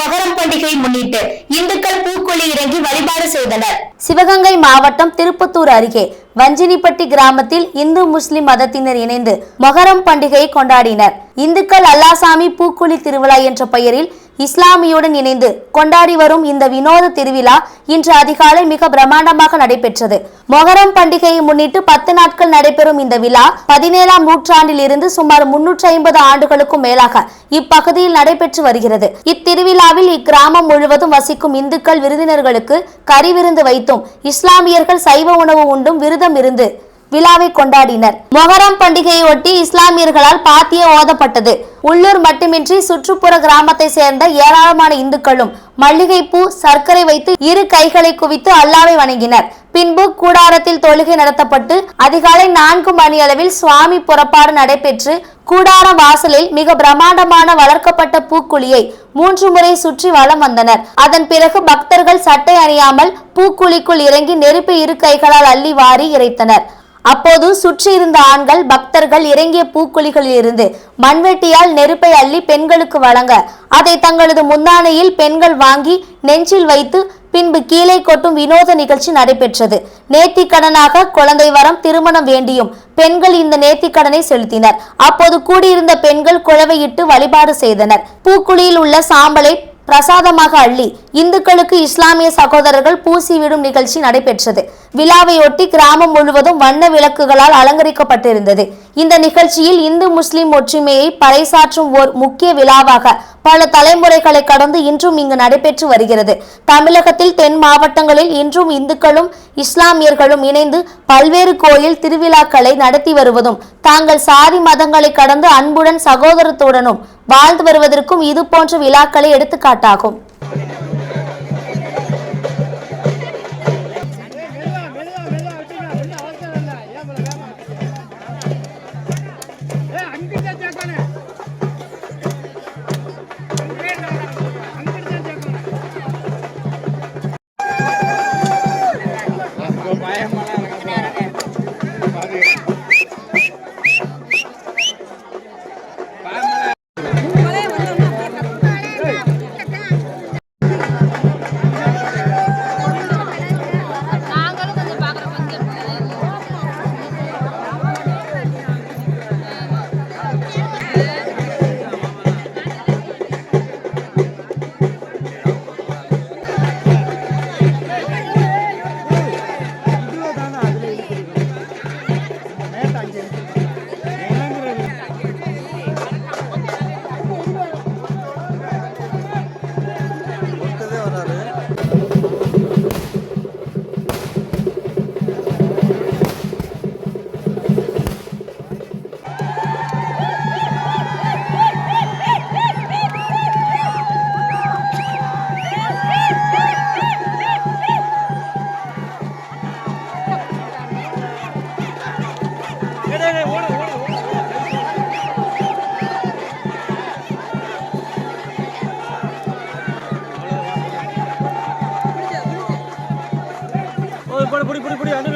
மகரம் பண்டிகையை முன்னிட்டு இந்துக்கள் பூக்குழி இறங்கி வழிபாடு செய்தனர். சிவகங்கை மாவட்டம் திருப்பத்தூர் அருகே வஞ்சினிப்பட்டி கிராமத்தில் இந்து முஸ்லிம் மதத்தினர் இணைந்து மொஹரம் பண்டிகையை கொண்டாடினர். இந்துக்கள் அல்லாசாமி பூக்குழி திருவிழா என்ற பெயரில் இஸ்லாமியுடன் இணைந்து கொண்டாடி வரும் இந்த வினோத திருவிழா இன்று அதிகாலை மிக பிரம்மாண்டமாக நடைபெற்றது. மொஹரம் பண்டிகையை முன்னிட்டு பத்து நாட்கள் நடைபெறும் இந்த விழா பதினேழாம் நூற்றாண்டில் இருந்து சுமார் முன்னூற்றி ஐம்பது ஆண்டுகளுக்கும் மேலாக இப்பகுதியில் நடைபெற்று வருகிறது. இத்திருவிழாவில் இக்கிராமம் முழுவதும் வசிக்கும் இந்துக்கள் விருந்தினர்களுக்கு கறி விருந்து வைத்தும் இஸ்லாமியர்கள் சைவ உணவு உண்டும் விரதம் இருந்து விழாவை கொண்டாடினர். மொஹரம் பண்டிகையை ஒட்டி இஸ்லாமியர்களால் பாத்திய ஓதப்பட்டது. உள்ளூர் மட்டுமின்றி சுற்றுப்புற கிராமத்தை சேர்ந்த ஏராளமான இந்துக்களும் மல்லிகைப்பூ சர்க்கரை வைத்து இரு கைகளை குவித்து அல்லாவை வணங்கினர். பின்பு கூடாரத்தில் தொழுகை நடத்தப்பட்டு அதிகாலை நான்கு மணி அளவில் சுவாமி புறப்பாடு நடைபெற்று கூடார வாசலில் மிக பிரம்மாண்டமான வளர்க்கப்பட்ட பூக்குழியை மூன்று முறை சுற்றி வலம் வந்தனர். அதன் பிறகு பக்தர்கள் சட்டை அணியாமல் பூக்குழிக்குள் இறங்கி நெருப்பு இரு கைகளால் அள்ளி வாரி இறைத்தனர். அப்போது சுற்றி இருந்த ஆண்கள் பக்தர்கள் இறங்கிய பூக்குழிகளில் இருந்து மண்வெட்டியால் நெருப்பை அள்ளி பெண்களுக்கு வழங்க அதை தங்களது முந்தானையில் பெண்கள் வாங்கி நெஞ்சில் வைத்து பின்பு கீழே கொட்டும் வினோத நிகழ்ச்சி நடைபெற்றது. நேர்த்திக்கடனாக குழந்தை வரம் திருமணம் வேண்டியும் பெண்கள் இந்த நேர்த்திக்கடனை செலுத்தினர். அப்போது கூடியிருந்த பெண்கள் குழவையிட்டு வழிபாடு செய்தனர். பூக்குழியில் உள்ள சாம்பலை பிரசாதமாக அள்ளி இந்துக்களுக்கு இஸ்லாமிய சகோதரர்கள் பூசிவிடும் நிகழ்ச்சி நடைபெற்றது. விழாவையொட்டி கிராமம் முழுவதும் வண்ண விளக்குகளால் அலங்கரிக்கப்பட்டிருந்தது. இந்த நிகழ்ச்சியில் இந்து முஸ்லிம் ஒற்றுமையை பறைசாற்றும் ஓர் முக்கிய விழாவாக பல தலைமுறைகளை கடந்து இன்றும் இங்கு நடைபெற்று வருகிறது. தமிழகத்தில் தென் மாவட்டங்களில் இன்றும் இந்துக்களும் இஸ்லாமியர்களும் இணைந்து பல்வேறு கோயில் திருவிழாக்களை நடத்தி வருவதும் தாங்கள் சாதி மதங்களை கடந்து அன்புடன் சகோதரத்துடனும் வாழ்ந்து வருவதற்கும் இது போன்ற விழாக்களை எடுத்துக்காட்டாகும். நாங்களும் পড়ি পড়ি পড়ি